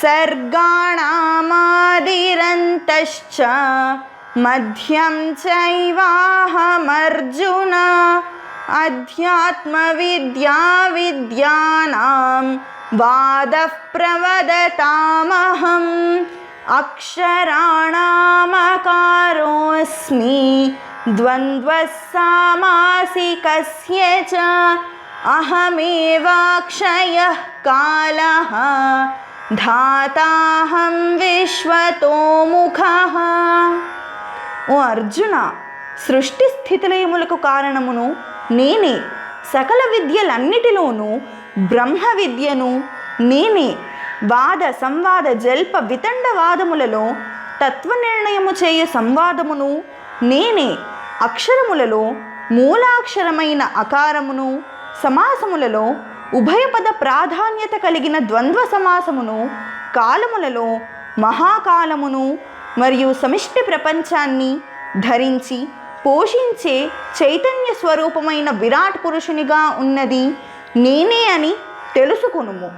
सर्गाणामादिरन्तश्च मध्यं चैवाहमर्जुन अध्यात्मविद्याविद्यानां वादः प्रवदतामहम् अक्षराणामकारोऽस्मि द्वन्द्वः सामासिकस्य च अहमेवाक्षयः कालः ధాతాహం విశ్వతో ముఖ. ఓ అర్జున సృష్టి స్థితిలయములకు కారణమును నేనే సకల విద్యలన్నిటిలోనూ బ్రహ్మ విద్యను నేనే వాద సంవాద జల్ప వితండవాదములలో తత్వనిర్ణయము చేయ సంవాదమును నేనే అక్షరములలో మూలాక్షరమైన అకారమును సమాసములలో ఉభయపద ప్రాధాన్యత కలిగిన ద్వంద్వ సమాసమును కాలములలో మహాకాలమును మరియు సమిష్టి ప్రపంచాన్ని ధరించి పోషించే చైతన్య స్వరూపమైన విరాట్ పురుషునిగా ఉన్నది నేనే అని తెలుసుకునుము.